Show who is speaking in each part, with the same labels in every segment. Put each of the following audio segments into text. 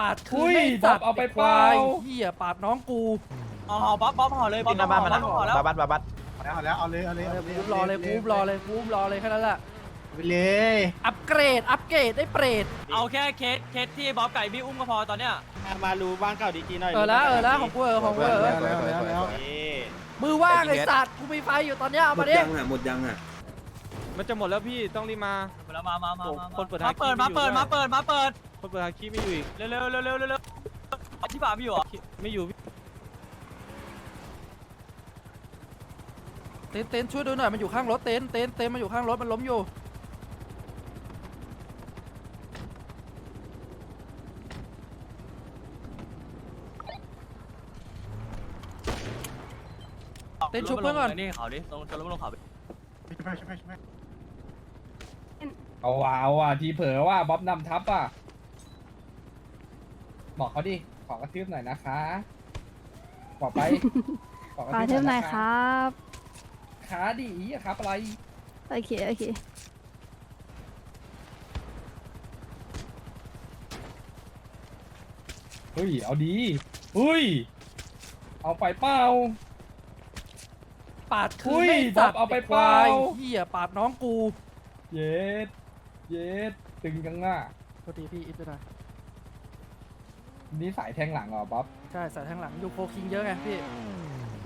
Speaker 1: ปาดคื
Speaker 2: อุ้
Speaker 1: น
Speaker 2: ย
Speaker 1: ไม่สัตว์
Speaker 2: เอาไป
Speaker 1: ไควาย
Speaker 2: เปล่า
Speaker 1: เฮียปาดน้องกู
Speaker 3: อ๋อบ๊อบบ๊อบห่อเลยบ๊อบ
Speaker 4: กินหน้าบ้านมาแล้ว
Speaker 3: ห่อแล้ว
Speaker 4: บาบัดบาบัด
Speaker 5: เอาแล้วเอาเลยเอาเลย
Speaker 1: เอา
Speaker 5: เอา
Speaker 1: เลย
Speaker 5: เลย
Speaker 1: กูรอเลยกูรอเลยกูรอเลยแค่นั้นแหละ
Speaker 5: ไปเลย
Speaker 1: อัปเกรดอัปเกรดได้เปรต
Speaker 3: เอาแค่เคสเคสที่บ๊อบไก่พี่อุ้มก็พอตอนเนี้ย
Speaker 4: มารู้บ้านเก่าดีจีหน่อย
Speaker 1: เออแล้วเออแล้วของกูเออของกูเออ
Speaker 5: แล้วแล้วแล้วแล้ว
Speaker 4: นี่
Speaker 1: มือว่างไอ้สัตว์กูมีไฟอยู่ตอนเนี้ยเอา
Speaker 6: หม
Speaker 1: มา
Speaker 6: ด
Speaker 1: ดิ
Speaker 6: ยังอะหมดยังอะ
Speaker 2: มันจะหมดแล้วพี่ต้องรีบมา
Speaker 3: แล้วมามามา
Speaker 2: โอ้
Speaker 3: มา
Speaker 2: คนเปิด
Speaker 3: มา
Speaker 2: ทาง
Speaker 3: เปิดมาเปิดมาเปิดมาเปิด
Speaker 2: คนเปิดฮาคิไม่อยู่อีก
Speaker 3: เร็วเร็วเร็วเร็วเร็วที่ป่าพี่อยู่เหรอ
Speaker 2: ไม่อยู่พี่
Speaker 1: เต้นเต้นช่วยดูหน่อยมันอยู่ข้างรถเต้นเต้นเต้นมันอยู่ข้างรถมันล้มอยู่เต้นชุบเพื่อนก่อน
Speaker 3: นี่เขาดิลงจะลงลงเขาไป
Speaker 5: ช่วยช่วยช่วย
Speaker 2: เอาว่ะเอาว่ะทีเผลอว่าบ๊อบนำทัพอะ บอกเขาดิ ขอกระทืบหน่อยนะคะ บอกไปขอกระ
Speaker 7: ขอ
Speaker 2: ทื
Speaker 7: เทิ
Speaker 2: บ
Speaker 7: ม
Speaker 2: ห
Speaker 7: ห
Speaker 2: น่
Speaker 7: น่
Speaker 2: อ
Speaker 7: อยย
Speaker 2: นะ
Speaker 7: ค
Speaker 2: คะ
Speaker 7: รับ
Speaker 2: ขาดีอะครับอะไร
Speaker 7: โอเคโอเค
Speaker 2: เฮ้ย เอาดีเฮ้ย เอาไปเปล่า
Speaker 1: ปาดคื
Speaker 2: อุ้
Speaker 1: น
Speaker 2: ย
Speaker 1: ไม่สัตว์
Speaker 2: เอาไป
Speaker 1: ไควาย
Speaker 2: เปล่า
Speaker 1: เฮียปาดน้องกู
Speaker 2: เย็ด เย็ด ตึงจังอะ
Speaker 1: โทษทีพี่อิฟไปหน่อย
Speaker 2: นี่สายแทงหลังเหรอบ๊อบ
Speaker 1: ใช่ใส่ทางหลังอยู่โคคิงเยอะไงพี่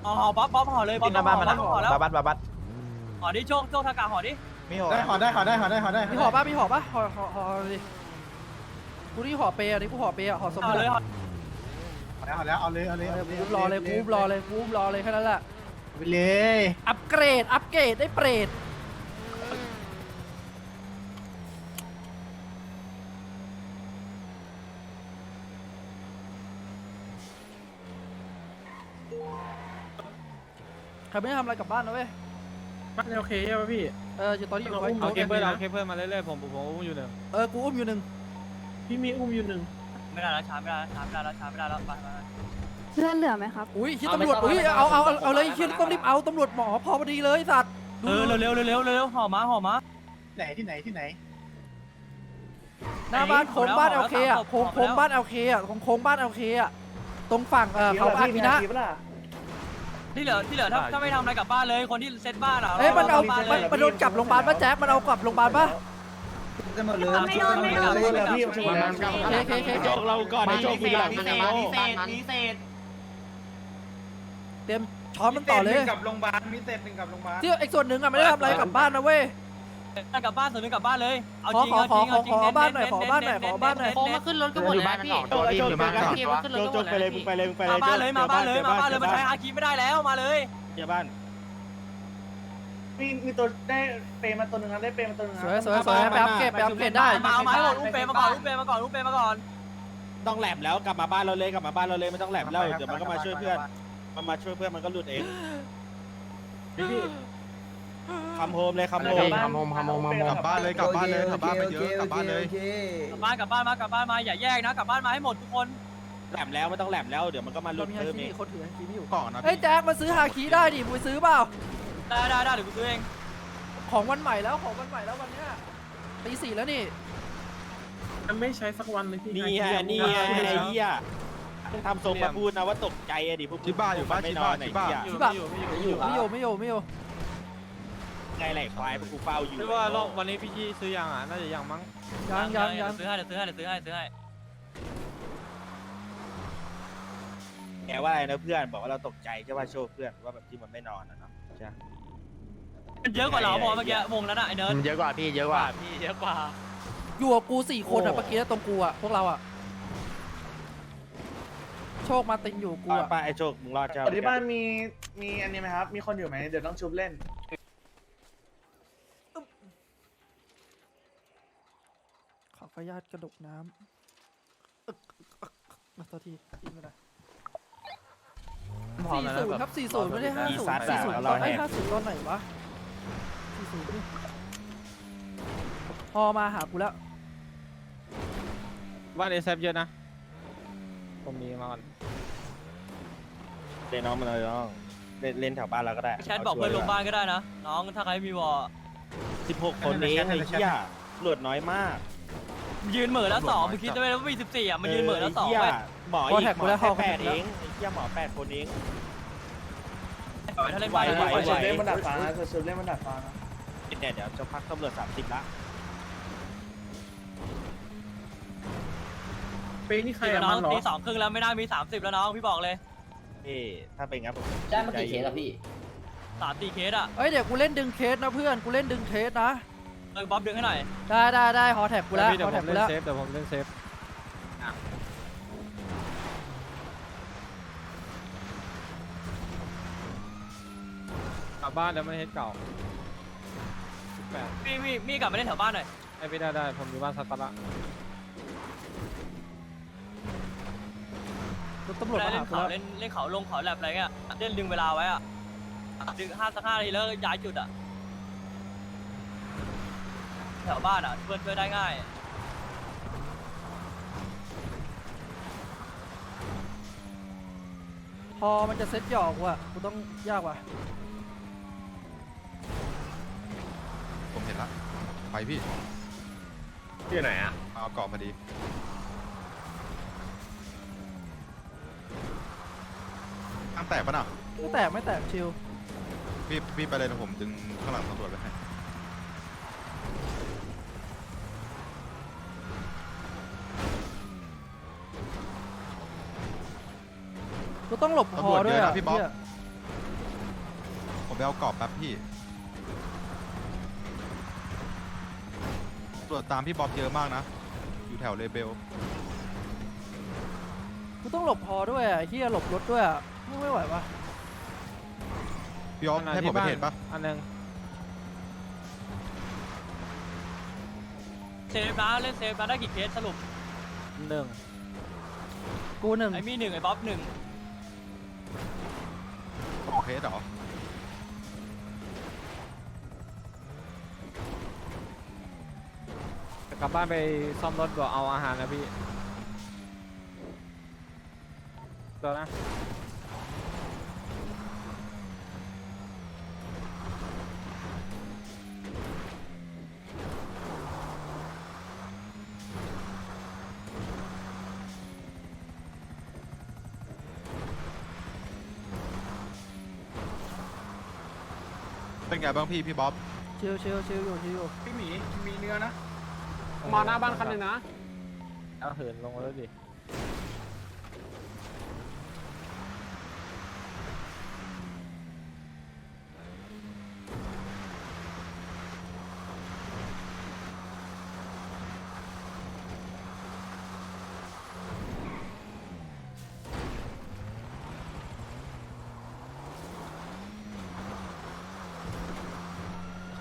Speaker 3: อ๋อบ๊อบบ๊อบห่อเลยบ๊อ
Speaker 4: กิ
Speaker 3: บ
Speaker 4: นหน้าบ้านมาแล้ว
Speaker 3: ห่อแล้ว
Speaker 4: บาบัดบาบัด
Speaker 3: ห่อดิโชคโชคทากาห่อดิ
Speaker 4: มีหัว
Speaker 5: ได้ขอได้ขอได้ขอได้ขอได้
Speaker 1: มีห่อป่ะมีห่อป่ะห่อห่อห่อดิกูนี่ห่อเปย์อะนี่กูห่อเปย์อะห่อสม
Speaker 3: ห่อ
Speaker 1: บูร
Speaker 3: เลย
Speaker 1: ณ์
Speaker 3: ห่อ
Speaker 5: แล้วแล้วเอาเลยเอาเลย
Speaker 1: กูรอเลยกูรอเลยกูรอเลยแค่นั้นแหละ
Speaker 5: ไปเลย
Speaker 1: อัปเกรดอัปเกรดได้เปรต ครไม่ได้ทำอะไรกลับบ้านนะเว้ย
Speaker 2: บ้านโอเคใช่ไหมพี่
Speaker 1: เอออยู่ตอนนี้อยู่ไว้
Speaker 2: เอาเคเบิลเอาเคเบิลมาเรื่อยๆผมผมอุ้มอยู่หนึ่ง
Speaker 1: เออกูอุ้มอยู่หนึ่ง
Speaker 2: พี่มีอุ้มอยู่หนึ่ง
Speaker 3: ไม่ได้แล้วช้าไม่ได้แล้วช้าไม่ได้แล้วช้าไม่ได้แล้วไปไป
Speaker 7: เพื่อนเหลือไหมครับ
Speaker 1: อุ้ยที่ตำรวจอุ้ยเอาเอาเอาเอาเลยที่ต้องรีบเอาตำรวจหมอพอพอดีเลยสัตว์
Speaker 3: เออเร็วเร็วเร็วเร็วเร็วห่อมาห่อมา
Speaker 5: ไหนที่ไหนที่ไหน
Speaker 1: หน้าบ้านโค้งบ้านเอลเคอะโค้งโค้งบ้านเอลเคอะโค้งโค้งบ้านเอลเคอะตรงฝั่งเออเขาอากินะ
Speaker 3: ที่เหลือที่เหลือถ้าถ้าไม่ทำอะไรกลับบ้านเลยคนที่เซตบ้านอะ
Speaker 1: เอ้ยมันเอา
Speaker 3: บ้านเล
Speaker 1: มัน
Speaker 3: ย
Speaker 1: มันโดนกลับโรงพยาบาลป่ะแจ๊คมันเอากลับโรงพยาบาลป่ะ
Speaker 3: ไม่โดนไม่โดนไม่โดน
Speaker 1: เคเคเคเค
Speaker 4: เราก่อนในโชคมีหลัง
Speaker 8: มีเศษมีเศษมีเศษ
Speaker 1: เตรียมช้อนมันต่อเลย
Speaker 5: กับโรงพยาบาลมีเศษหนึ่งกับโรงพยาบาล
Speaker 1: ที่ไอ้ส่วนหนึ่งอะไม่ได้ทำอะไรกลับบ้านนะเว้ย
Speaker 3: กลับบ้านส่วนหนึงกลับบ้านเลย เอา
Speaker 1: ขอ
Speaker 3: จริง
Speaker 1: ขอ
Speaker 3: เอาจริง
Speaker 1: ขอ
Speaker 3: เอาจริง
Speaker 1: ขอบ้านหน่อยขอบ้านหน่อยขอบ้านหน่อย
Speaker 8: โค้งมาขึ้นรถก็หมดแล้วพี่
Speaker 4: โชคโชคเจอกัน
Speaker 8: โอเคมันขึ้นรถ
Speaker 4: โชค
Speaker 8: ก็หมด
Speaker 4: โชคไปเลย
Speaker 8: แล้ว
Speaker 4: มึงไปเลยมึงไปเลย
Speaker 3: มาบ้านเลยมาบ้านเลยมาบ้านเลยมันใช้
Speaker 4: เฮา
Speaker 3: คิไม่ได้แล้วมาเลย
Speaker 4: จอบ้าน
Speaker 5: มีมีตัวได้เปรมาตัวหนึ่งนะได้เปรมาตัวหนึ่ง
Speaker 1: สวยสวยสวยไปอัพเกรดไปอัพเกรดได้
Speaker 3: มาเอามาให้หมดอุ้มเปมาก่อนอุ้มเปมาก่อนอุ้มเปมาก่อน
Speaker 4: ต้องแหลมแล้วกลับมาบ้านเราเลยกลับมาบ้านเราเลยไม่ต้องแหลมแล้วเดี๋ยวมันก็มาช่วยเพื่อนมันมาช่วยเพื่อนมันก็หลุดเอง คำโฮมเลยคำโฮม
Speaker 5: ทำโฮมทำโฮมทำโฮม
Speaker 9: กลับบ้านเลยกลับบ้านเลยกลับบ้านไปเยอะกลับบ้านเลย
Speaker 3: กลับบ้านกลับบ้านมากลับบ้านมาอย่าแยกนะกลับบ้านมาให้หมดทุกคน
Speaker 4: แหลมแล้วไม่ต้องแหลมแล้วเดี๋ยวมันก็มาหลุ
Speaker 1: เรา
Speaker 4: ด
Speaker 1: มีฮา
Speaker 4: เพิ่ม
Speaker 1: คิ
Speaker 4: เอง
Speaker 1: คนถือฮาคิไม่อยู่
Speaker 9: ก่อนนะ
Speaker 1: เฮ้ย
Speaker 9: พี่
Speaker 1: แจ๊คมาซื้อฮาคิได้ดิมึงไปซื้อเปล่า
Speaker 3: ได้ได้ได้เดี๋ยวกูซื้อเอง
Speaker 1: ของวันใหม่แล้วของวันใหม่แล้ววันเนี้ยตีสี่แล้วนี่
Speaker 2: ไม่ใช้สักวันเลยพี่
Speaker 4: นี่ไงนี่ไงไอ้เหี้ยทำทรงมาพูดนะว่าตกใจอะดิพวก
Speaker 9: ที่บ้านอยู่บ้าน
Speaker 4: ไม่
Speaker 9: ที่
Speaker 4: นอ
Speaker 9: บ้าน
Speaker 4: นไอ้
Speaker 9: ที่บ้าน
Speaker 4: เหี้ย
Speaker 1: ชิบะไม่อยู่ไม่อยู่ไม่อยู่
Speaker 4: ไงไหลควายพวกกูเฝ้าอยู่
Speaker 2: ไม่ว่ารอบวันนี้พี่ยี่ซื้อยังอะน่าจะยังมั้ง
Speaker 1: ยังยังยัง
Speaker 3: ซื้อให้เดี๋ยวซื้อให้เดี๋ยวซื้อให้ซื้อให้
Speaker 4: แกว่าอะไรนะเพื่อนบอกว่าเราตกใจใช่ป่ะโชว์เพื่อนว่าแบบที่มันไม่นอนนะเนาะใช่
Speaker 3: มันเยอะกว่าเราบอกเมื่อกี้วงนั้นอะไอ้เนิร์ด
Speaker 4: เยอะกว่าพี่เยอะกว่า
Speaker 3: พี่เยอะกว่า
Speaker 1: อยู่กับกูสี่คนอะเมื่อกี้ตรงกูอะพวกเราอะโชคมาติงอยู่กูอะ
Speaker 4: ป้าไอโชคมึงรอดเจ้า
Speaker 5: ที่บ้านมีมีอันนี้ไหมครับ มีคนอยู่ไหมเดี๋ยวต้องชุบเล่น
Speaker 1: ขออนุญาตกระดกน้ำอึกอึกอึกมาตัวทีทีไม่ได้สี่ศูนย์ครับสี่ศูนย์ไม่ได้ห้าศูนย์สี่ศูนย์ตอนไอ้ห้าศูนย์ตอนไหนวะสี่ศูนย์นี่พอมาหากูแล้ว
Speaker 2: บ้านเอซเยอะนะ ผมมีมาก่อน
Speaker 4: เล่นน้องมันเลยน้องเล่นเล่นแถวบ้านเราก็ได้
Speaker 3: แชทบอกเพื่อนลงบ้านก็ได้นะ น้องถ้าใครมีวอ
Speaker 4: สิบหกคนเองไอ้เหี้ยหลวดน้อยมาก
Speaker 3: ยืนเหม่อแล้วสองมึงคิดได้ไหมว่ามีสิบสี่อะมันยืนเหม่อแล้วสอง
Speaker 4: เหี้ย
Speaker 3: ไป
Speaker 4: หมอ
Speaker 1: พอ
Speaker 4: อีก
Speaker 1: แท็ก
Speaker 4: หม
Speaker 1: กู
Speaker 4: อ
Speaker 1: แล้ว
Speaker 4: แค่
Speaker 1: เข้า
Speaker 4: แปด
Speaker 1: แท็ก
Speaker 4: เอ
Speaker 1: แล้ว
Speaker 4: งไอ้เหี้ยหมอแปดคนเอง
Speaker 3: ถ้าเล่น
Speaker 4: ไหว
Speaker 3: ไป
Speaker 4: ไหว
Speaker 5: ไว้เชิญเล่นบนดาดฟ้านะเชิญเล่นบนดาดฟ้านะ
Speaker 4: เนี่ยเดี๋ยวจะพักตำรวจสามสิบละ
Speaker 5: ปีนี่ใคร
Speaker 3: ตี
Speaker 5: อะ
Speaker 3: น้
Speaker 5: มั
Speaker 3: อง
Speaker 5: นเหรอ
Speaker 3: ตีสองครึ่งแล้วไม่น่ามีสามสิบแล้วน้องพี่บอกเลย
Speaker 4: นี่ถ้าเป็นงั้นผม
Speaker 8: ได้มากี่เคสอะพี่
Speaker 3: สามตีเคสอะ
Speaker 1: เอ้ยเดี๋ยวกูเล่นดึงเคสนะเพื่อนกูเล่นดึงเคสนะ
Speaker 3: เออบ๊อบดึงให้หน่อย
Speaker 1: ได้ได้ได้ฮอแท็กกูแล้ว
Speaker 6: เดี๋ย
Speaker 1: ฮ
Speaker 6: ว
Speaker 1: อ
Speaker 6: ผ
Speaker 1: แท็ก
Speaker 6: ม
Speaker 1: กู
Speaker 6: เล่น
Speaker 1: แล้ว
Speaker 6: เซฟเดี๋ยวผมเล่นเซฟกลับบ้านแล้วไม่เฮ็ดเก่าสิบแปด
Speaker 3: พี่พี่พี่กลับมาเล่นแถวบ้านหน่อย
Speaker 6: ไอ้ไม่ได้ได้ผมอยู่บ้านสักกะละ
Speaker 1: รถตำรวจมา
Speaker 3: เล่
Speaker 1: หานกู
Speaker 3: เขา
Speaker 1: แล้ว
Speaker 3: เล่นเล่นเขาลงเขาแลบอะไรเงี้ยเล่นดึงเวลาไว้อะดึงห้าสักห้านาทีแล้วย้ายจุดอะ แถวบ้านอะเพื่อนเพื่อนได้ง่าย
Speaker 1: พอมันจะเซ็ตหยอกว่ะกูต้องยากว่ะ
Speaker 9: ผมเห็นละไปพี่
Speaker 5: ที่ไหนอะ
Speaker 9: เอาเกาะพอดีข้างแตกปะน่ะ
Speaker 1: ไม่แตกไม่แตกชิล
Speaker 9: พี่พี่ไปเลยนะผมดึงข้างหลังตำรวจไปให้
Speaker 1: กูต้องหลบพอด้วยอะเหี้ย
Speaker 9: ผมไปเอาเกาะแป๊บพี่ตำรวจตามพี่บ๊อบเยอะมากนะ อยู่แถวเลเบล
Speaker 1: กูต้องหลบพอด้วยอะเฮียหลบรถด้วยอะไม่ไม่ไหวปะ
Speaker 9: พี่อ๊อฟให้ผมไปเห็นปะ
Speaker 6: อันหนึง
Speaker 3: เซฟนะเล่นเซฟนะได้กี่เคสสรุป
Speaker 6: หนึ่ง
Speaker 1: กูหนึ่ง
Speaker 3: ไอ้มี่หนึ่งไอ้บ๊อบหนึ่ง
Speaker 9: สอง เคสเหรอ
Speaker 6: จะกลับบ้านไปซ่อมรถก่อกเอาอาหารนะพี่ตัวนะ
Speaker 9: เป็นไงบ้างพี่พี่บ๊อบ
Speaker 1: ชิลชิลชิลอยู่ชิลอยู่
Speaker 5: พี่หมีมีเนื้อนะ
Speaker 6: มาหน้าบ้านคันหนึ่งนะเอาเหินลงมาแล้วดิ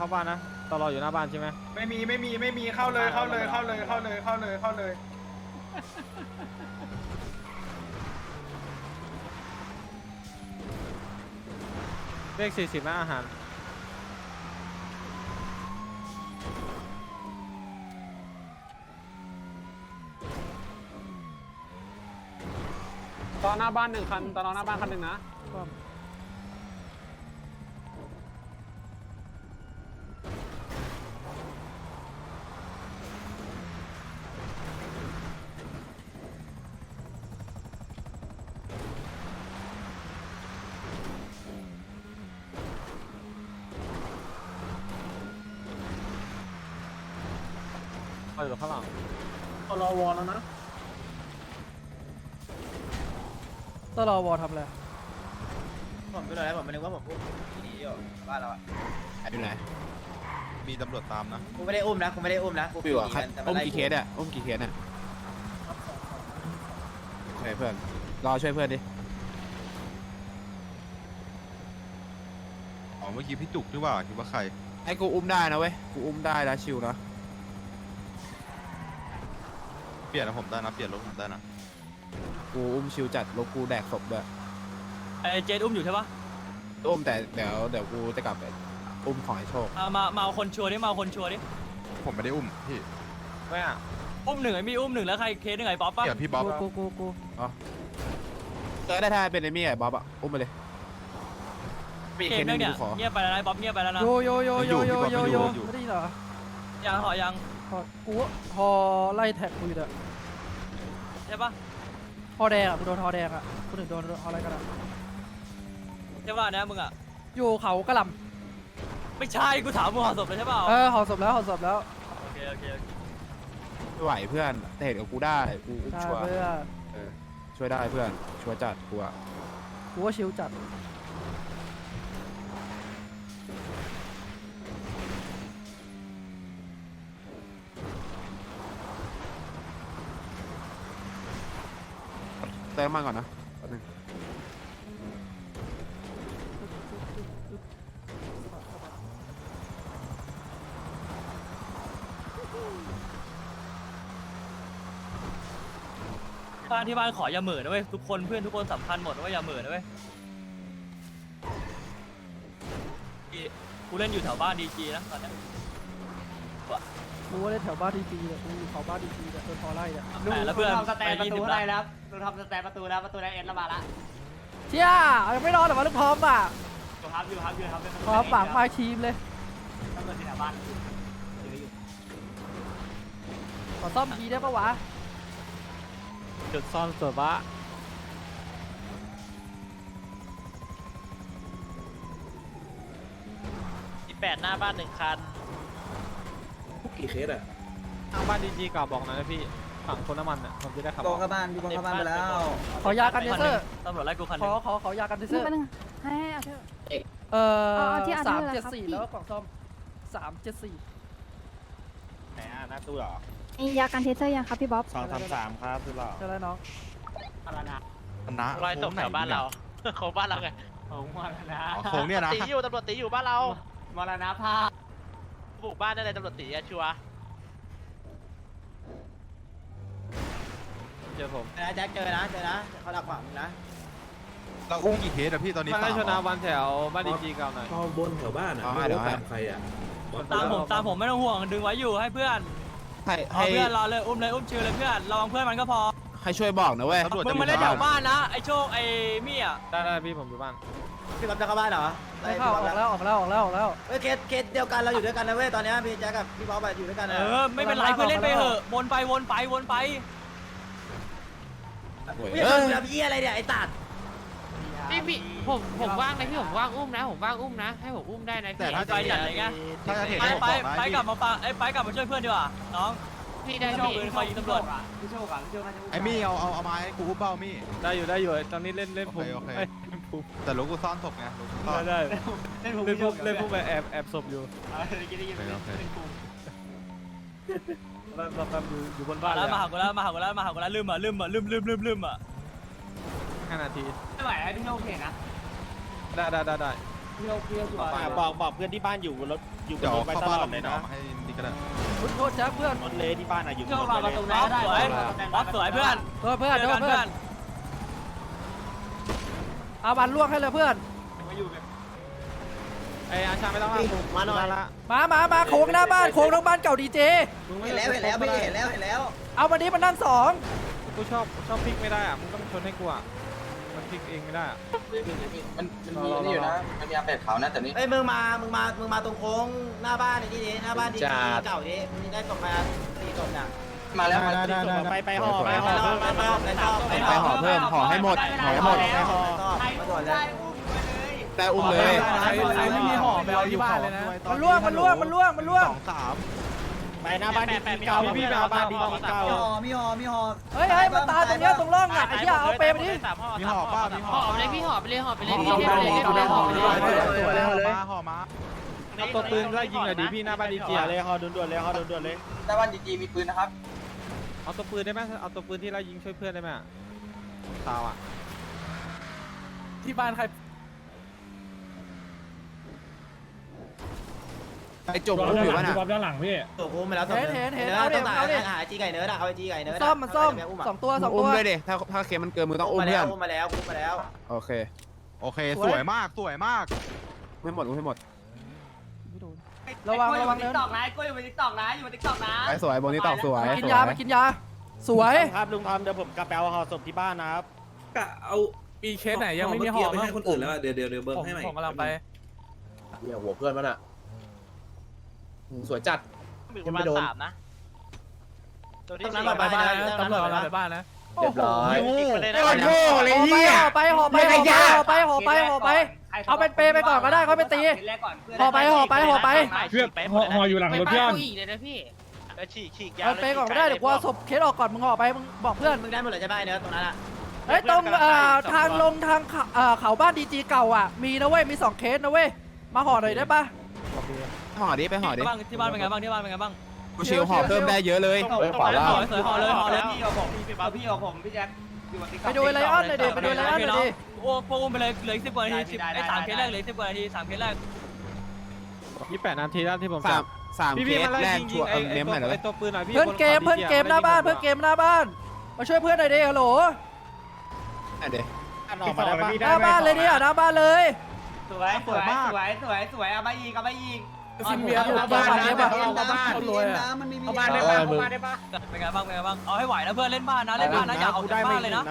Speaker 6: เข้าบ้านนะตลอดอยู่หน้าบ้านใช่ไหม
Speaker 5: ไม่มีไม่มีไม่มีเข้าเลยเข้าเลยเข้าเลยเข้าเลยเข้าเลยเข้าเลย
Speaker 6: เลขสี่สิบนะอาหาร ตอนหน้าบ้านหนึ่งคันตอนหน้าบ้านคันหนึ่งนะ เอาอยู่ข้างหลัง
Speaker 5: เอารอวอแล้วนะ
Speaker 1: ตลอวอทำอะไร
Speaker 8: ผมก็เลยผมไม่นึกว่าผมอุ้มหนีอยู่บ้านเราอะ
Speaker 9: อยู่ไหนมีตำรวจตามนะ
Speaker 8: กูไม่ได้อุ้มนะกูไม่ได้อุ้มนะกู
Speaker 10: อยู่อะ
Speaker 8: ขี่กันแต่น
Speaker 10: อุ้ม
Speaker 8: ไล่
Speaker 10: กี่เคสอะอุ้มกี่เคสอะโอเคเพื่อนรอช่วยเพื่อนดิ
Speaker 9: อ๋อเมื่อกี้พี่จุกนี่หว่าคิดว่าใคร
Speaker 10: ให้กูอุ้มได้นะเว้ยกูอุ้มได้นะชิวนะ
Speaker 9: เปลี่ยนนะผมได้นะเปลี่ยนรถผมได้นะ
Speaker 10: กูอุ้มชิวจัดรถกูแดกศพด้วย
Speaker 3: ไอ้เจดอุ้มอยู่ใช่ปะ
Speaker 10: อุ้มแต่เดี๋ยวเดี๋ยวกูจะกลับไปอุ้มของไอ้โชค
Speaker 3: เอามามาเอาคนชัวร์ดิมาเอาคนชัวร์ดิ
Speaker 9: ผมไม่ได้อุ้มพี่
Speaker 6: ไม่อะ
Speaker 3: อุ้มหนึ่งไอ้มี่อุ้มหนึ่งแล้วใครเคสหนึ่งไอ้บ๊อบปะ
Speaker 9: เดี๋ยวพี่บ๊อบ
Speaker 1: กูกูกู
Speaker 10: เจอได้ถ้าเป็นไอ้มี่ไอ้บ๊อบอะอุ้มไปเลยมีอีก
Speaker 3: เค
Speaker 10: เค
Speaker 3: ส
Speaker 10: สห
Speaker 3: นึ
Speaker 10: นึ
Speaker 3: ง
Speaker 10: ง
Speaker 3: เนี่ย
Speaker 10: กูขอ
Speaker 3: เงียบไปแล้วนะบ๊อบเงียบไปแล้วนะ
Speaker 1: โยโยโยโยโยโยโย
Speaker 9: อยู่
Speaker 1: ไม่ได้ยินเหรอ
Speaker 3: ยังหอยัง
Speaker 1: พอกูว่าพอไล่แท็กกูอยู่อะ
Speaker 3: ใช่ปะ
Speaker 1: พอแดงอะกูโดนทอแดงอะกูถึงโดนอะไรกันอะ
Speaker 3: ใช่ปะเนี่ยมึงอะ
Speaker 1: อยู่เขากระหล
Speaker 3: ไม่ใช่กูถามมึงห่อศพเลยใช่เปล่าำ
Speaker 1: เออห่อศพแล้วห่อศพแล้ว
Speaker 3: โอเคโอเคโอเค
Speaker 10: ไม่ไหวเพื่อนแต่เห็นกับกูได้กูอุ้ม
Speaker 1: ได้
Speaker 10: ชัวร์
Speaker 1: เพื่อ
Speaker 10: เออช่วยได้เพื่อนช่วยจัดกูอะ
Speaker 1: กูว่าชิวจัด
Speaker 10: ติมมันก่อนนะแป๊บนึง
Speaker 3: บ้านที่บ้านขออย่าเหม่อนะเว้ยทุกคนเพื่อนทุกคนสำคัญหมดนะเว้ยอย่าเหม่อนะเว้ยกูเล่นอยู่แถวบ้านดีจีนะตอนเนี้ย
Speaker 1: กูว่าเล่นแถวบ้านดีจีเนี่ยกูอยู่เขาบ้านดีจีเนี่ยโดนทอไล่เนี่ย
Speaker 3: แหมแล้วเพื่อน
Speaker 5: ทำสแตนประตู
Speaker 3: ไป20
Speaker 5: ได้แล้วเราทำสแตนประตูแล้วประตูได้เอ็นระบาดละ
Speaker 1: เชี่ยยังไม่นอนเหรอวะลูกพร้อมอะ
Speaker 5: อยู่ครับอยู่ครับอยู่ครับเป็นประตู
Speaker 1: พร้อมฝังมาทีมเลย
Speaker 5: ตำรวจที่แถวบ้านเยอะอยู่
Speaker 1: ขอซ่อมทีได้ปะวะ
Speaker 6: จุดซ่อนศพอะ
Speaker 3: สิบแปดหน้าบ้านหนึ่งคัน
Speaker 8: กี่เคสอะ
Speaker 6: ทางบ้านดีจีเก่าบอกหนะนะพี่ฝั่งคนน้ำมันอะผมจะได้ขับ
Speaker 8: บอกเข้าบ้านพี่บอกเข้าบ้านไปแล้ว
Speaker 1: ขอยากันเทเซอร์
Speaker 3: ตำรวจไล่กูคันห
Speaker 1: ข
Speaker 3: นึ
Speaker 1: องขอขอยากันเทเซ
Speaker 7: นึ
Speaker 1: อกร์
Speaker 7: แป๊บนึงให้ให้เอาเถอะ
Speaker 1: เอ่อ
Speaker 7: เอาที่อันนี้
Speaker 1: สาม
Speaker 7: เลย
Speaker 1: เจ็ด
Speaker 7: ครับ
Speaker 1: สี่
Speaker 7: พี่
Speaker 1: แล้วก็กล่องซ่อมสามเจ็ดสี่
Speaker 4: ไหนอะหน้าตู้เหรอ
Speaker 7: มียากันเทเซอร์ยังครับพี่บ๊อบ
Speaker 4: สองสามสามครับตู้เหรอ
Speaker 1: ใช่แล้วน้อง
Speaker 5: อะไรนะ
Speaker 9: นะ
Speaker 3: ไล่ตกแถวบ้านเราเขาบ้านเราไง
Speaker 5: ผมมรณะ
Speaker 9: อ๋อโค้งเนี่ยนะ
Speaker 3: ตีอยู่ตำรวจตีอยู่บ้านเรา
Speaker 5: มรณภาพ
Speaker 3: บุกบ้านได้เลยตำรวจตีอะชัวร์
Speaker 6: เจอผม
Speaker 8: นะแจ็คเจอนะเจอนะเขาดักขวางมึงนะ
Speaker 9: เราอุ้มกี่เคสอะพี่ตอนนี้
Speaker 6: มันไล่
Speaker 9: สาม
Speaker 6: ช
Speaker 9: เหร
Speaker 6: นะ
Speaker 9: อ
Speaker 6: วันแถวบ้านดีจีเก่าหน่อย
Speaker 8: พอบนแถวบ้านอะ
Speaker 10: เอาให้เดี๋ยวให้
Speaker 3: ตามผมตามผมไม่ต้องห่วงดึงไว้อยู่ให้เพื่อน
Speaker 10: ให้
Speaker 3: เอา
Speaker 10: ให้
Speaker 3: เพื่อนรอเลยอุ้มเลยอุ้มชื่อเลยเพื่อนระวังเพื่อนมันก็พอ
Speaker 10: ให้ช่วยบอกนะเว้ย
Speaker 9: ตำรวจ
Speaker 3: มึ
Speaker 9: จะ
Speaker 3: งมาเล่นแถวบ้านนะไอ้โชคไอ้มี่อะ
Speaker 6: ได้ได้พี่ผมอยู่บ้าน
Speaker 8: พี่ก๊อฟจะเข้าบ้านเหรอ
Speaker 1: ไม่เข้าออกแล้วออกแล้วออกแล้วออกแล้ว
Speaker 8: เอ้ยเคสเคสเดียวกันเราอยู่ด้วยกันนะเว้ยตอนเนี้ยพี่แจ็คกับพี่บ๊อบอะอยู่ด้วยกัน
Speaker 3: เอ
Speaker 8: นะ
Speaker 3: อไม่เป็นไรเพื่อนเล่นไปเหอะวนไปวนไปวนไป
Speaker 10: โอ้ย
Speaker 8: ไม่ใช่
Speaker 10: เอ้ย
Speaker 8: คนแบบพี่อะไรเนี่ยไอ้ตัด
Speaker 5: พี่พี่ผมผมว่างนะพี่ผมว่างอุ้มนะ ผมว่างอุ้มนะ ให้ผมอุ้มได้นะ
Speaker 9: แต่ถ้า
Speaker 3: ไป
Speaker 9: จะ
Speaker 3: จัดไหนไง
Speaker 9: ถ้าจะเห็น
Speaker 3: ไป
Speaker 9: ผม
Speaker 3: ไป
Speaker 9: บอกนะ
Speaker 3: ไป
Speaker 9: พี่
Speaker 3: กลับมาปะไอ้ไปกลับมาช่วยเพื่อนดีกว่าน้อง
Speaker 5: พี่ได้
Speaker 3: โชค
Speaker 5: พี่
Speaker 3: ปืนคอยยิงตำรวจ
Speaker 5: พี่โชคอะพี่โชคน่าจะอุ้ม
Speaker 9: ไอ้มี่เอาเอาเอาไม้ให้กูอุ้มเบ้ามี่
Speaker 6: ได้อยู่ได้อยู่ตอนนี้เล่นเล่น
Speaker 9: โอ
Speaker 6: ผ
Speaker 9: เค
Speaker 6: ม
Speaker 9: โอเค
Speaker 6: เอ้ยเล่นผม
Speaker 9: แต่รู้กูซ่อนศพไงรู้กูซ่อ
Speaker 6: ได้
Speaker 9: น
Speaker 6: ได้
Speaker 5: เล่นผม
Speaker 6: เล่น
Speaker 5: พี่
Speaker 6: พ
Speaker 5: โช
Speaker 6: วก
Speaker 5: ค
Speaker 6: เล่นพวกแบบแอบแอบศพอยู่
Speaker 5: เออเมื่อกี้ได้ยินเป็นเป็นกลุ่ม
Speaker 6: แบบแบบแบบอยู่อยู่บน
Speaker 3: มา
Speaker 6: บ้านเล
Speaker 3: แล้ว
Speaker 6: ย
Speaker 3: มา
Speaker 6: อะ
Speaker 3: หากูแล้วมาหากูแล้วมาหากูแล้วลืมอะลืมอะลืมลืมลืมลืมอะ
Speaker 6: ห้านาที
Speaker 5: ไม่ไหวให้พี่โชคเห็นนะ
Speaker 6: ได้ได้ได้ได้
Speaker 5: พี่โชคพี่โชคชัว
Speaker 4: ฝาก
Speaker 5: ร์
Speaker 4: บอกบอกเพื่อนที่บ้านอยู่บนรถ อยู่บน
Speaker 9: เดี๋ยว
Speaker 4: รถไป
Speaker 9: เข้า
Speaker 4: ต
Speaker 9: บ้าน
Speaker 4: ลอ
Speaker 9: เรา
Speaker 4: ด
Speaker 9: เล
Speaker 4: เลยย
Speaker 9: นะ
Speaker 4: นะ
Speaker 9: ให้นี่ก็ได้
Speaker 1: คุณโทษแจ็คเพื่อน
Speaker 4: รถเลยที่บ้านอะอยู่บ
Speaker 5: พี่
Speaker 4: น
Speaker 5: โช
Speaker 4: ร
Speaker 5: ค
Speaker 4: ถ
Speaker 5: รอ
Speaker 4: ไป
Speaker 5: ประ
Speaker 4: เล
Speaker 5: ตู
Speaker 4: ย
Speaker 5: ไหนก็ได้
Speaker 3: บ๊อบสวยเพื่อน
Speaker 1: โทษเพื่อน
Speaker 3: เจ
Speaker 1: โท
Speaker 3: อ
Speaker 1: ษ
Speaker 3: กัน
Speaker 1: เพื่
Speaker 3: เพื่
Speaker 1: อ
Speaker 3: อนน
Speaker 1: เอาบันลวกให้เลยเพื่อน
Speaker 5: มาอยู่แบบ
Speaker 6: ไอ้อาชาไม่ต้องมาผมมาหน่อยละ
Speaker 1: มามามาโค้งหน้าบ้านโค้งทางบ้านเก่าดีเจ
Speaker 8: เห็นแล้วเห็นแล้วพี่เห็นแล้วเห็นแล้ว
Speaker 1: เอาวันนี้มันนั่นสอง
Speaker 6: กูชอบชอบพลิกไม่ได้อะมึงก็ชนให้กูอะ มันพลิกเองไม่ได้อะ
Speaker 2: มันมันมีนี่อยู่นะ มันมีอาเป็ดเขานะแต่นี่
Speaker 8: เอ้ยมึงมา มึงมา มึงมาตรงโค้งหน้าบ้านนี่ดิหน้าบ้านดีเก่าดิมึงได้ส่งมาสี่ศพน่ะ
Speaker 2: มาแล้ว
Speaker 4: ได้ได้ได้ไปไปห่อไป
Speaker 8: ไป
Speaker 4: ห่อ
Speaker 8: รอบไปรอบไปรอบ
Speaker 10: ไปไปห่อเพิ่มห่อให้หมดห่อให้หมด
Speaker 8: ไปห่อไปด่วนเลย
Speaker 10: ได้อุ้มเลย
Speaker 1: ใครใครไม่มีห่อไปเอาที่บ้านเลยนะมันล่วงมันล่วงมันล่วงมันล่วง
Speaker 9: สองสาม
Speaker 4: ไปหน้าบ้านดีเก่าพี่ไปเอาบ้านดีเก่า
Speaker 8: มีห่อมีห่อมีห่อ
Speaker 1: เฮ้ยเฮ้ยมันตายตรงเนี้ยตรงร่องอะไอ้ที่เอาเปรย์ไปดิ
Speaker 9: มีห่อเปล่ามีห่อ
Speaker 5: ห่อไปเลยพี่ห่อไปเลยห่อไปเลย
Speaker 1: ห่
Speaker 5: พี่
Speaker 1: อ
Speaker 5: เล่นไปเลยเล่นไปเลยห่อไปเลย
Speaker 9: มาห่อมา
Speaker 6: เอาตัวปืนไล่ยิงหน่อยดิพี่หน้าบ้านดีจี
Speaker 4: เจียเลยห่อด่วนๆเลยห่อด่วนๆเลย
Speaker 2: หน้าบ้านดีจีมีปืนนะครับ
Speaker 6: เอาตัวปืนได้ไหมเอาตัวปืนที่ไล่ยิงช่วยเพื่อนได้ไหมอะตาวอะ
Speaker 1: ที่บ้านใคร
Speaker 10: ไอ้จุกอุ้มอยู่ป่ะน่ะ
Speaker 8: ตัวโค้งไปแล้วต้องหาจีไก่เนื้อเอาจีไก่เนื้อ
Speaker 1: ซ่อมมันซ่อมสองตัวสอง
Speaker 10: อุ้
Speaker 1: ตั
Speaker 10: ม
Speaker 1: ว
Speaker 10: ด้วยดิถ้าถ้าเคสมันเกินมือต้องอุ้ม
Speaker 8: มา
Speaker 10: เพื่
Speaker 8: แล้
Speaker 10: อ
Speaker 8: วนอุ้มมาแล้วอุ้มมาแล้ว
Speaker 10: โอเค
Speaker 9: โอเค สวยมากสวยมาก
Speaker 10: ไม่หมดอุ้มให้หมด
Speaker 1: ไม่โดนระวังระวัง
Speaker 5: ติ๊
Speaker 1: เนิ
Speaker 5: ก
Speaker 1: น
Speaker 5: ตอกนะกล้วยอยู่บนติ๊กตอกนะอยู่บนติ๊กตอกนะ
Speaker 10: ไอ้สวยบนนี้ตอกสวย
Speaker 1: มันกิน
Speaker 10: สวยา
Speaker 1: มันกินยา สวย
Speaker 4: ครับลุงทอมเดี๋ยวผมกลับไปเอาห่อศพที่บ้านนะครับ
Speaker 8: กะเอา
Speaker 6: มีเคสไหนยังไม่มีห่อ
Speaker 8: ไปให้คนอื่นแล้วเดี๋ยวเดี๋ยวเดี๋ยวเบิร์ให้ใหม่
Speaker 6: ผมกำลังไป
Speaker 10: เนี่ยหัวเพื่อนมันอะ สวยจัด
Speaker 3: มีประมาณสามนะ
Speaker 8: ตรงนั้นไปบ้านนะตำรวจไปบ้านนะ
Speaker 1: เรียบร้อย
Speaker 8: โอ้โหเลย
Speaker 1: ห่อ
Speaker 8: เนี่ย
Speaker 1: ไปห่อไปห่อไปห่อไปห่อไปห่อไป เอาเป็นเปรย์ไปก่อนก็ได้เขาไปตีห่อไปห่อไปห่อไป
Speaker 6: เพื่อนห่อห่ออยู่หลังรถเพื่อน
Speaker 3: ฉีกฉีก
Speaker 1: เอาเป็นเปรย์ก่อนก็ได้เดี๋ยวกูเอาศพเคสออกก่อนมึงห่อไปมึงบอกเพื่อน
Speaker 8: มึงได้หมดเลยใช่ไหมเนื้อตรงนั้นอะ
Speaker 1: เฮ้ยตรงเอ่อทางลงทางเขาเอ่อเขาบ้านดีจีเก่าอะมีนะเว้ยมีสองเคสนะเว้ยมาห่อหน่อยได้ปะ
Speaker 10: ห่อดิไปห่อดิ
Speaker 3: บ้างที่บ้านเป็นไงบ้างที่บ้านเป็นไงบ้าง
Speaker 10: กูชิลห่อเพิ่มได้เยอะเลย
Speaker 3: ขวาล่าง สวยห่อเลยห่อเลย
Speaker 8: พี่เอาผมพี่เอาพี่เอาผมพี่แจ็ค
Speaker 1: ไปดูไอ้ไลออนหน่อยดิไปดูไลออนหน่อยดิ
Speaker 3: โอ้พวกอุ้มไปเลยเหลืออีกสิบกว่านาทีสิบไอ้สามเคสแรกเหลืออีกสิบกว่านาทีสามเคสแรก
Speaker 6: ยี่แปดนาทีแล้วที่ผม
Speaker 10: สามสาม
Speaker 6: พี่
Speaker 10: เค
Speaker 6: พี่
Speaker 10: ส
Speaker 6: มาไล่
Speaker 10: แรก
Speaker 6: ยิง
Speaker 10: ชัวร์
Speaker 6: ไอ้
Speaker 10: เออเน้มหน่อยนะ
Speaker 6: ไอ้ตัวปืนหน่อยพี่
Speaker 1: เพื่อนเกมเพื่อนเกมหน้าบ้านเพื่อนเกมหน้าบ้าน มาช่วยเพื่อนหน่อยดิฮัลโหล
Speaker 10: อะเดี๋ยว
Speaker 4: อันออกมาได้ปะ
Speaker 1: หน้าบ้านเลยเนี่ยหน้าบ้านเลย
Speaker 8: สวยสวยสวยสวยสวยเอาไปอีกเอาไปอีก
Speaker 1: ซิมเบียร์เอาบ้านนี้ป่ะ
Speaker 5: เอาบ้าน
Speaker 1: รวยอะ
Speaker 5: เอาบ้านได้ป่ะเอาบ้านได้ป่ะ
Speaker 3: เป็นไงบ้างเป็นไงบ้างเอาให้ไหวนะเพื่อนเล่นบ้านนะเล่นบ้านนะอย่าออกจากบ้านเลยนะ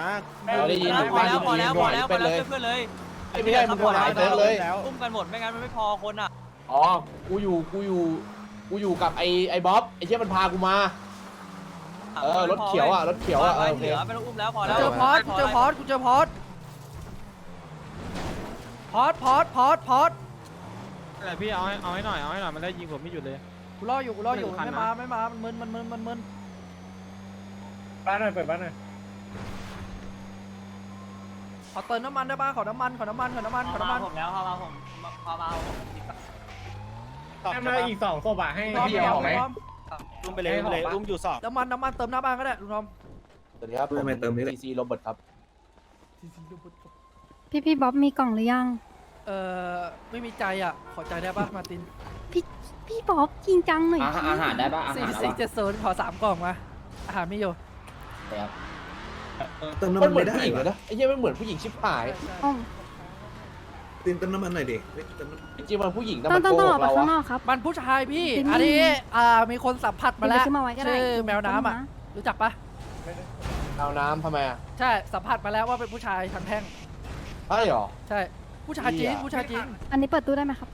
Speaker 4: ได้ยิน
Speaker 3: พอแล้วพอแล้วพอแล้วพอแล้วเพื่อนเลย
Speaker 4: ไม่ได้มึงคนหายเซิร์ฟเลย
Speaker 3: อุ้มกันหมดไม่งั้นมันไม่พอคนอะ
Speaker 11: อ๋อกูอยู่กูอยู่กูอยู่กับไอ้ไอ้บ๊อบไอ้เชี่ยมันพากูมาเออรถเขียวอะรถเขียวอะเออโอ
Speaker 3: เห
Speaker 11: เค
Speaker 3: ลือไม่ต้องอุ้มแล้วพอแล้ว
Speaker 1: เจอพอดกูเจอพอดกูเจอพอดพอดพอดพอดพอด
Speaker 6: อะไรพี่เอาให้เอาให้หน่อยเอาให้หน่อยมันได้ยิงผมไม่หยุดเลย
Speaker 1: กูรออยู่กูรออยู่
Speaker 6: หนึ่งคัน
Speaker 1: ไม่
Speaker 6: นะ
Speaker 1: มาไม่มามันมึนมันมึนมันมึน
Speaker 5: บ้านหน่อยเปิดบ้านหน่อย
Speaker 1: ขอเติมน้ำมันได้ป่ะขอน้ำมันขอน้ำมันขอน้ำมันขอน้ำมัน
Speaker 8: ผมแล้วพอมาผมพอมา
Speaker 5: ให้มาอีกสองศพอะให้
Speaker 1: พร้อม
Speaker 5: พี่
Speaker 1: พร้
Speaker 5: เอา
Speaker 1: อม
Speaker 5: ไหม
Speaker 1: พร้อม
Speaker 4: อุ้มไปเลยอุ้มไปเลยอุ้มอยู่สอง
Speaker 1: น้ำมันน้ำมันเติมหน้าบ้านก็ได้ลุงทอม
Speaker 11: สวัสดีครับผมซีซีโรเบิร์ตครับ
Speaker 7: พี่พี่บ๊อบมีกล่องหรือยัง
Speaker 1: เอ่อไม่มีใจอะ ขอใจได้ป่ะ มาร์ติน
Speaker 7: พี่บ๊อบจริงจังหน่อย
Speaker 11: อาหารอาหารได้ปะอา
Speaker 1: สี่
Speaker 11: หาร
Speaker 1: สี่เจ็ดศูนย์ขอสามกล่องมาอาหารไม่อยู่
Speaker 11: เติมน้ำมันไม่ได้เหรอไอ้เชี่ยมันเหมือนผู้หญิงชิบหาย
Speaker 7: อ๋อ
Speaker 9: ตินเติมน้ำมันหน่อยดิ
Speaker 11: จริงๆมันผู้หญิงนะ
Speaker 7: ต้อ
Speaker 11: มั
Speaker 7: ง
Speaker 11: น
Speaker 7: ต้อง
Speaker 11: โก
Speaker 7: ต้อง
Speaker 11: ห
Speaker 7: ออก
Speaker 11: ก
Speaker 7: ไป
Speaker 11: เรา
Speaker 7: ข้างน
Speaker 11: อะ
Speaker 7: อกครับ
Speaker 1: มันผู้ชายพี่
Speaker 7: ติน
Speaker 1: อันนี้อ่า มีคนสัมผัสมาแล้ว
Speaker 7: ตินไปซื้อมาไว้ก็ได้
Speaker 1: ชื่อแมวน้ำอะ รู้จักปะ
Speaker 11: เอาน้ำทำไมอะ
Speaker 1: ใช่ สัมผัสมาแล้วว่าเป็นผู้ชายทางแท่ง
Speaker 11: ใช่หรอ
Speaker 1: ใช่ ผู้ชายจริง
Speaker 11: เหี้ย
Speaker 1: ผู้ชายจริง
Speaker 7: อันนี้เปิดตู้ได้ไหมครับ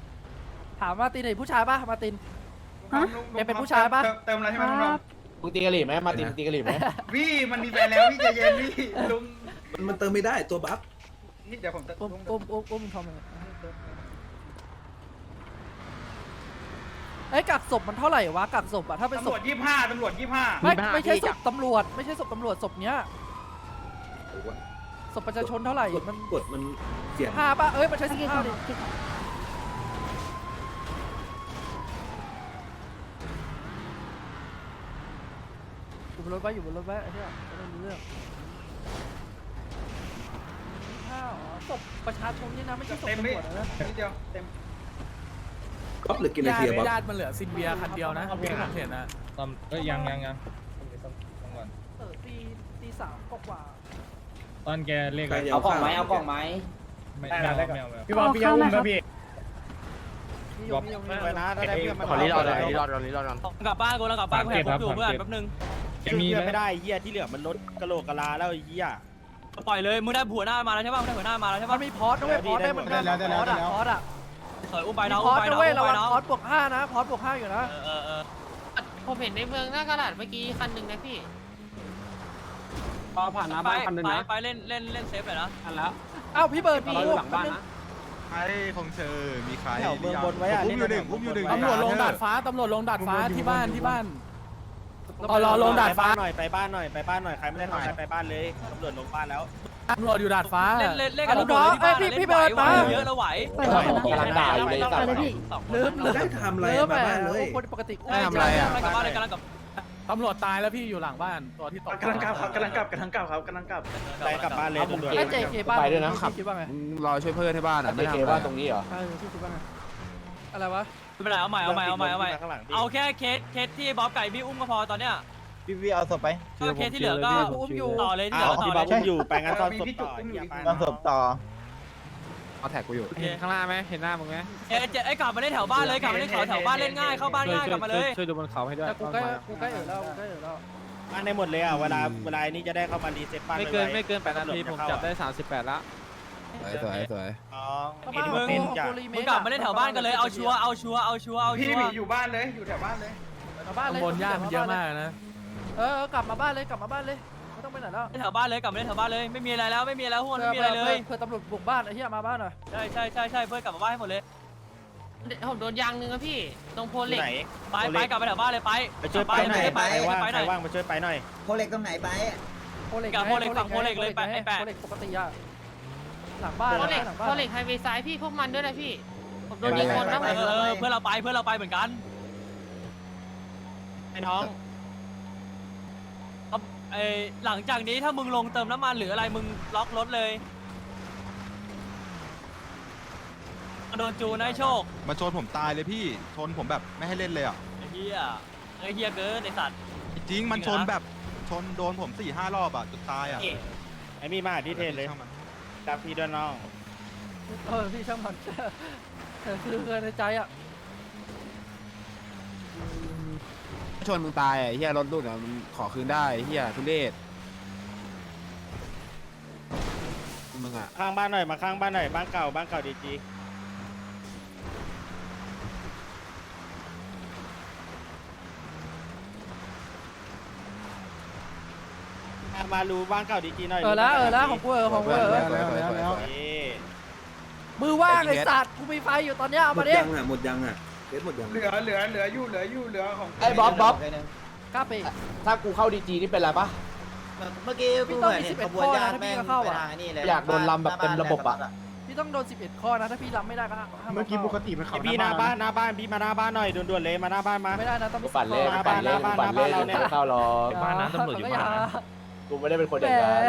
Speaker 1: ถามมาร์ตินเห็นผู้ชายปะมาร์ติน
Speaker 7: ฮะ
Speaker 1: แกเป็นผู้ชายปะ
Speaker 5: เติมอะไรใช่ไห
Speaker 7: ค
Speaker 5: มลุง
Speaker 7: รับ
Speaker 11: มึงตีกะหรี่ไหมมาตินตีกะหรี่ไหม
Speaker 5: พี่มันมีแฟนแล้วพี่ใจเย็นพี่ลุง
Speaker 9: มันเติมไม่ได้ตัวบัฟ
Speaker 5: พี่เดี๋ยวผมเติม
Speaker 1: อุ้มอุ้มอุ้มอุ้มทอมเลยไอ้ยกักศพมันเท่าไหร่วะกักศพอะถ้าเป็นศ
Speaker 5: ตำร
Speaker 1: พ
Speaker 5: วจยี่ห้าตำรวจยี่ห้า
Speaker 1: ไม่ไม่ใช่ศพตำรวจ ไม่ใช่ศพตำรวจศพเนี้ย ศพประชาชนเท่าไหร่ มัน
Speaker 9: กดมันเสียง
Speaker 1: ห้าป่ะ เอ้ย มันใช้
Speaker 7: โอ
Speaker 1: สิ
Speaker 7: เค
Speaker 1: บห้า
Speaker 7: ค่ะ
Speaker 1: ดิอยู่บนรถไว้อยู่บนรถไว้ไอ้เนี่ยไม่ต้องรู้เรื่องห้าอ๋อศพประชาชนนี่นะ ไม่ใช่ศพ
Speaker 5: เต็ม
Speaker 1: ตำร
Speaker 5: พี่
Speaker 1: วจนะ
Speaker 5: นิดเดียวเต็ม
Speaker 9: ก๊อฟหรือกินอะไรเทียบ๊อบ
Speaker 8: ญาติมันเหลือซินเบียคันเดียวนะที่ผมเห็นนะ
Speaker 6: ตอนเอ้ยยังยังยัง
Speaker 1: เออตีตีสามกว่า
Speaker 6: ตอนแกเลข
Speaker 9: ใคร
Speaker 6: อะไร
Speaker 9: จะ
Speaker 11: เอากล่องไหมเอากล่องไหม
Speaker 6: ไม่
Speaker 5: ได้
Speaker 6: ไม่
Speaker 5: ได้
Speaker 6: เอา
Speaker 5: ได้
Speaker 6: ไม่เอาไม่เอา
Speaker 5: พี่บอลพี่เอาอุ้มนะพี่
Speaker 1: ๆนี่ยงนี่ยงนี่ยง
Speaker 4: ไปนะถ้าได้เพื่อนมา
Speaker 10: ขอรีรอดเลยรีรอดก่อนรีรอดก่อน
Speaker 3: กลับบ้านกูแล้วกลับบ้านกูแหกคุกอยู่เพื่อนแป๊บนึง
Speaker 6: แก
Speaker 4: ช่วย
Speaker 6: มี
Speaker 4: เพื่อน
Speaker 6: ไหม
Speaker 4: ไม่ได้เฮียที่เหลือมันลดกะโหลกกะลาแล้วไอ้เฮีย
Speaker 3: ปล่อยเลยมึงได้ผัวหน้ามาแล้วใช่ป่ะมึงได้ผัวหน้ามาแล้วใช่
Speaker 1: มั
Speaker 3: ป่ะ
Speaker 1: นมีพอสด้วยพอสได้เหมือนกันพอสอะพอสอะ
Speaker 3: เอออุ้มไป
Speaker 1: มี
Speaker 3: น้อง
Speaker 1: พ
Speaker 3: อุ้
Speaker 1: อ
Speaker 3: ม
Speaker 1: ส
Speaker 3: ไปน้
Speaker 1: ด้
Speaker 3: อง
Speaker 1: วย
Speaker 3: อุ้ม
Speaker 1: ระ
Speaker 3: ไป
Speaker 1: วัง
Speaker 3: น้อง
Speaker 1: พอสบวกห้านะพอสบวกห้าอยู่นะ
Speaker 3: เออเออ
Speaker 8: ผมเห็นในเมืองหน้ากระดาษเมื่อกี้คันหนึ่งนะพี่
Speaker 6: พอผ่านหน้า
Speaker 3: ไป
Speaker 6: บ้านคันหนึง
Speaker 3: ไป
Speaker 6: นะ
Speaker 3: ไปเล่นเล่นเล่นเซฟเลยนะ
Speaker 6: อันแล้ว
Speaker 1: เอ้าพี่เบิร์ด
Speaker 6: เราอยู่หลังบ้านนะ
Speaker 9: ใครของเธอมีใคร
Speaker 4: แถวเมืองบนไว้อะ
Speaker 9: อุ้มอยู่หนึ่งอุ้มอยู่หนึ่ง
Speaker 4: ตำรวจลงดาดฟ้า
Speaker 8: ตำรวจลงดาดฟ้าที่บ้านที่บ้าน
Speaker 1: ตอนรอลงดาดฟ้า
Speaker 4: หน่อยไปบ้านหน่อยไปบ้านหน่อยใครไม่ได้ทำอะไรไปบ้านเลยตำรวจลงบ้านแล้ว
Speaker 8: ตำรวจอยู่ดาดฟ้า
Speaker 3: เล่นเล่นเล่น
Speaker 1: อะ
Speaker 3: กับ
Speaker 1: ลูกน้องเอ้ยพี่พี่เบิร์ดมา
Speaker 3: เยอะแล้วไหว
Speaker 7: เปิดแล้วเปิดแล้ว
Speaker 11: กำลังด่าอยู่เลย
Speaker 7: ไปเลยพี่
Speaker 1: ลืมลืม
Speaker 9: ได้ทำอะไร
Speaker 1: ลืม
Speaker 9: มา
Speaker 1: แห
Speaker 9: บ้านเลย
Speaker 1: คนปกติ
Speaker 10: ได้ทำอะไรอะ
Speaker 3: กลับบ้านเลยกำลังกลับ
Speaker 8: ตำรวจตายแล้วพี่อยู่หลังบ้านตัวที่ตก
Speaker 5: กำลังกลับครับกำลังกลับกำลังกลับครับกำลังกลับ
Speaker 4: ไปกลับบ้านเลยตำรวจ
Speaker 1: ไอ้เจเคบ้าน
Speaker 11: ไปด้วยนะ
Speaker 1: พี่คิดว่าไง
Speaker 10: มึงรอช่วยเพื่อนที่บ้าน
Speaker 11: อะ
Speaker 10: อะ
Speaker 11: ไม่
Speaker 10: ไม่
Speaker 11: เค
Speaker 10: ทำอะไร
Speaker 11: ว่าตรงนี้เหรอ
Speaker 1: ใช่พี่คิดว่าไงอะไรวะ
Speaker 3: ไม่เป็นไรเอาใหม่เอาใหม่เอาใหม่เอาใหม่
Speaker 4: ข้างหลังพี่
Speaker 3: เอาแค่เคสเคสที่บ๊อบไก่พี่อุ้มก็พอตอนเนี้ย
Speaker 4: พี่พี่เอาศพไป
Speaker 3: ก็เคสที่เหลือก็
Speaker 1: อุ้มอยู่
Speaker 3: ต่อเลยที่เหลื
Speaker 4: อ้า
Speaker 3: อ
Speaker 4: ว
Speaker 3: ต่
Speaker 4: พี่
Speaker 3: อ
Speaker 4: บ๊อบ
Speaker 3: เลย
Speaker 4: อุ้มอยู่ไปงั้นตอนศพต่อ
Speaker 5: มีพี่จุ๊บ
Speaker 4: เหี้ยไป
Speaker 5: ตอนศพต่อ
Speaker 10: เอาแท็กกูอยู่
Speaker 6: เห็นข้างหน้าไหมเห็นหน้ามึงไหม
Speaker 3: เอ้ยเจ๊ไอ้ยกลับมาเล่นแถวบ้านเลยกลับมาเล่นแถวแถวบ้านเล่นง่ายเข้าบ้าน
Speaker 6: ช่วย
Speaker 3: ง่ายกลับมาเลย
Speaker 6: ช่วยดูบนเขาให้ด้วย
Speaker 1: แต่กูใกล้กูใกล้เอ๋อแล้วกูใกล้เอ๋อแล้ว
Speaker 4: บ้านได้หมดเลยอะเวลาเวลานี้จะได้เข้ามารีเซ็ตบ้าน
Speaker 6: ไม่เกิน
Speaker 4: ว้
Speaker 6: ไม่เกินแปดนาทีผมจับได้ 38 ละ
Speaker 10: สวยสวยสวย
Speaker 4: อ๋อ
Speaker 1: เข้า
Speaker 4: เห็
Speaker 1: บ้าน
Speaker 4: นมึง
Speaker 1: กู
Speaker 4: เป็นจ้ะ
Speaker 1: กูรีเม
Speaker 3: มึง
Speaker 1: ค
Speaker 3: กลับมาเล่นแถวบ้านกันเลยเอาชัวร์เอาชัวร์เอาชัวร์เอา
Speaker 5: พี่
Speaker 3: ชัว
Speaker 5: หมี
Speaker 3: ร์
Speaker 5: อยู่บ้านเลยอยู่แถวบ้านเลย
Speaker 1: แถวบ้านเลย
Speaker 8: ตำบลญาติมันเยอะมากนะ
Speaker 1: แเออเออกลับมาบ้านเลยกลับมาบ้านเลยไม่ ต้องไปไหนแล้ว
Speaker 3: เล่นแถวบ้านเลยกลับมาเล่นแถวบ้านเลยไม่มีอะไรแล้วไม่มีอะไรพวกมันไม่มีอะไรเลย
Speaker 1: เพื่อตำรวจบุกบ้านไอ้เหี้ยมาบ้านหน่อย
Speaker 3: ใช่ใช่ใช่ใช่เพื่อนกลับมาบ้านให้หมดเลย
Speaker 12: ผมโดนยางนึงอะพี่ ตรงโพ
Speaker 4: ที่
Speaker 12: เล็ก
Speaker 4: ไหน
Speaker 3: ไปไปกลับไปแถวบ้านเลยไป
Speaker 4: ไปช่วยไปหน่อย
Speaker 3: ไป
Speaker 4: ใครว่าง
Speaker 3: ไปห
Speaker 4: ใคร
Speaker 3: น่อย
Speaker 4: ว่างมาช่วยไปหน่อย
Speaker 8: โพเล็กตรงไหนไป
Speaker 1: โพเล็ก
Speaker 3: กับโพเล็กฝั่งโพเล็กเลยไปไอ้แปะ
Speaker 1: โพเล็กปกติอะหลังบ้าน
Speaker 12: โพเล็ก
Speaker 1: หลัง
Speaker 12: โพ
Speaker 1: บ้าน
Speaker 12: เล็กไฮเวย์ซ้ายพี่พวกมันด้วยนะพี่ผมโดนยิงคนนะ
Speaker 3: เออเออเพื่อนเราไปเพื่อนเราไปเหมือนกัน
Speaker 4: ไอ้น้อง
Speaker 3: ไอหลังจากนี้ถ้ามึงลงเติมน้ำมันหรืออะไรมึงล็อกรถเลยโดนจูนนะไอ้โชค
Speaker 9: มาชนผมตายเลยพี่ ชนผมแบบไม่ให้เล่นเลยอะ
Speaker 3: ไอ้เฮียไอ้เฮียเกินไอ้สัตว์
Speaker 9: จริงมันชนแบบชนโดนผมสี่ห้ารอบอะจนตายอะ
Speaker 4: ไอ้มีมาที่เทนเลย
Speaker 9: ช่างมัน
Speaker 4: จับพี่ด้วยน้อง
Speaker 1: เออพี่ช่างมันเออคือคือในใจอะ
Speaker 10: ชนมึงตายอะไอ้เฮียรถรุ่นอะมันขอคืนได้ไอ้เฮียทุเรศมึงอะ
Speaker 4: ข้างบ้านหน่อยมาข้างบ้านหน่อยบ้านเก่าบ้านเก่าดีจีมารู้บ้านเก่าดีจีหน่อย
Speaker 1: เออแล้วเออแล้วของกูเออของกูเออ
Speaker 4: นี่
Speaker 1: มือว่างไอ้สัตว์กูมีไฟอยู่ตอนเนี้ยเอามาดิ
Speaker 8: หมดยังอะ เด็ดหมดยัง
Speaker 5: เหลือเหลือเหลืออยู่เหลืออยู่เหลือของ
Speaker 11: ไอ้บ๊อบบ๊อบ
Speaker 1: กล้าไป
Speaker 11: ถ้ากูเข้าดีจีนี่เป็นไรปะ
Speaker 8: เมื่อกี้กูเหมือนเห็นขบวนญาติแม่งไปทางนี่เลย
Speaker 11: อยากโดนลำแบบเต็มระบบอะ
Speaker 1: พี่ต้องโดน 11 ข้อนะถ้าพี่รับไม่ได้ก็ห้าม
Speaker 10: เมื่อกี้ปกติมัน
Speaker 4: ไอ้พี่หน้าบ้านหน้าบ้านพี่มาหน้าบ้านหน่อยด่วนๆเลยมาหน้าบ้านมา
Speaker 1: ไม่ได้นะต้อง
Speaker 11: กูปั่นเล่น
Speaker 4: หน้า
Speaker 11: ปั่นเล่น
Speaker 4: บ้าน
Speaker 11: ปั่นเล่น
Speaker 4: หน้าบ้านเราเนี่ย
Speaker 11: ไม่เข้าหรอก
Speaker 1: บ้านนั้นตำรวจอยู่บ้าน
Speaker 11: กูไม่ได้เป็นคนอ
Speaker 1: แหม
Speaker 11: ย่างนั้น